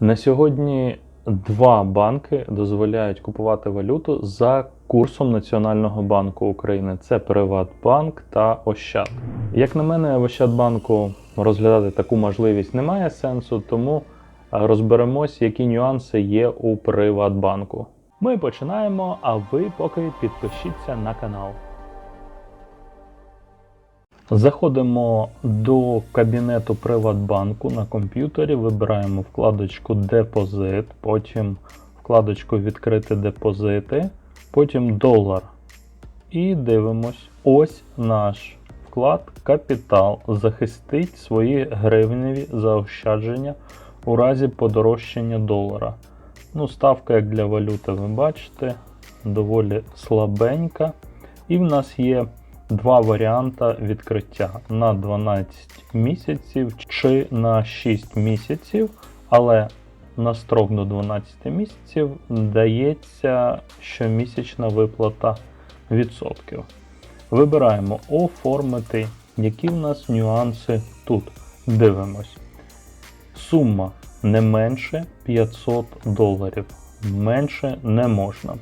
На сьогодні два банки дозволяють купувати валюту за курсом Національного банку України. Це Приватбанк та Ощад. Як на мене, в Ощадбанку розглядати таку можливість немає сенсу, тому е, розберемось, які нюанси є у Приватбанку. Ми починаємо, а ви поки підпишіться на канал. Заходимо до кабінету Приватбанку на комп'ютері, вибираємо вкладочку Депозит, потім вкладочку Відкрити депозити, потім долар. І дивимось. Ось наш вклад Капітал захистить свої гривневі заощадження у разі подорожчання долара. Ну, ставка, як для валюти, ви бачите, доволі слабенька. І в нас є два варіанти відкриття на 12 місяців чи на 6 місяців, але на строк до 12 місяців дається щомісячна виплата відсотків. Вибираємо оформити, які в нас нюанси тут. Дивимось. Сума не менше 500 доларів. Менше не можна.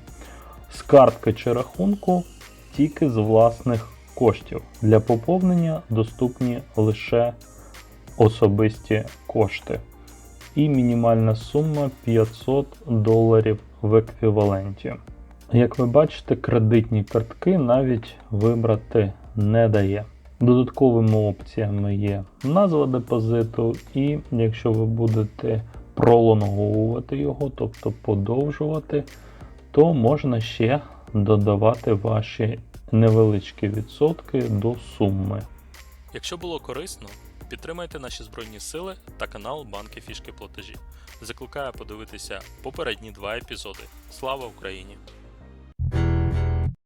З картки чи рахунку тільки з власних коштів. Для поповнення доступні лише особисті кошти. І мінімальна сума 500 доларів в еквіваленті. Як ви бачите, кредитні картки навіть вибрати не дає. Додатковими опціями є назва депозиту, і якщо ви будете пролонговувати його, тобто подовжувати, то можна ще додавати ваші невеличкі відсотки до суми. Якщо було корисно, підтримайте наші збройні сили та канал Банки Фішки Платежі. Закликаю подивитися попередні два епізоди. Слава Україні!